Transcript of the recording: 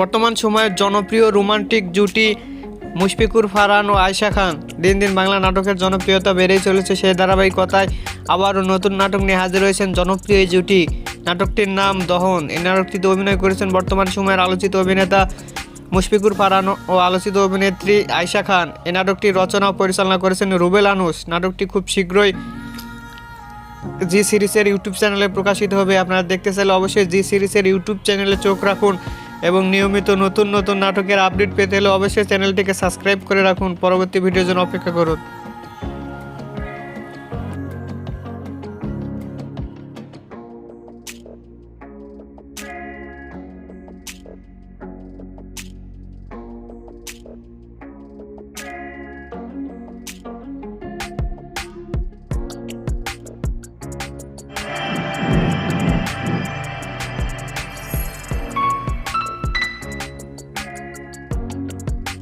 বর্তমান সময়ের জনপ্রিয় রোমান্টিক জুটি মুশফিকুর ফারহান ও আয়শা খান। দিন দিন বাংলা নাটকের জনপ্রিয়তা বেড়েই চলেছে সেই ধারাবাহিকতায়। আবারও নতুন নাটক নিয়ে হাজির হয়েছেন জনপ্রিয় এই জুটি। নাটকটির নাম দহন। এই নাটকটিতে অভিনয় করেছেন বর্তমান সময়ের আলোচিত অভিনেতা মুশফিকুর ফারহান ও আলোচিত অভিনেত্রী আয়শা খান। এই নাটকটি রচনা ও পরিচালনা করেছেন রুবেল আনুস নাটকটি খুব শীঘ্রই জি সিরিজের ইউটিউব চ্যানেলে প্রকাশিত হবে। আপনারা দেখতে চাইলে অবশ্যই জি সিরিজের ইউটিউব চ্যানেলে চোখ রাখুন। এবং নিয়মিত নতুন নতুন নাটকের আপডেট পেতে হলে অবশ্যই চ্যানেলটিকে সাবস্ক্রাইব করে রাখুন। পরবর্তী ভিডিওর জন্য অপেক্ষা করুন।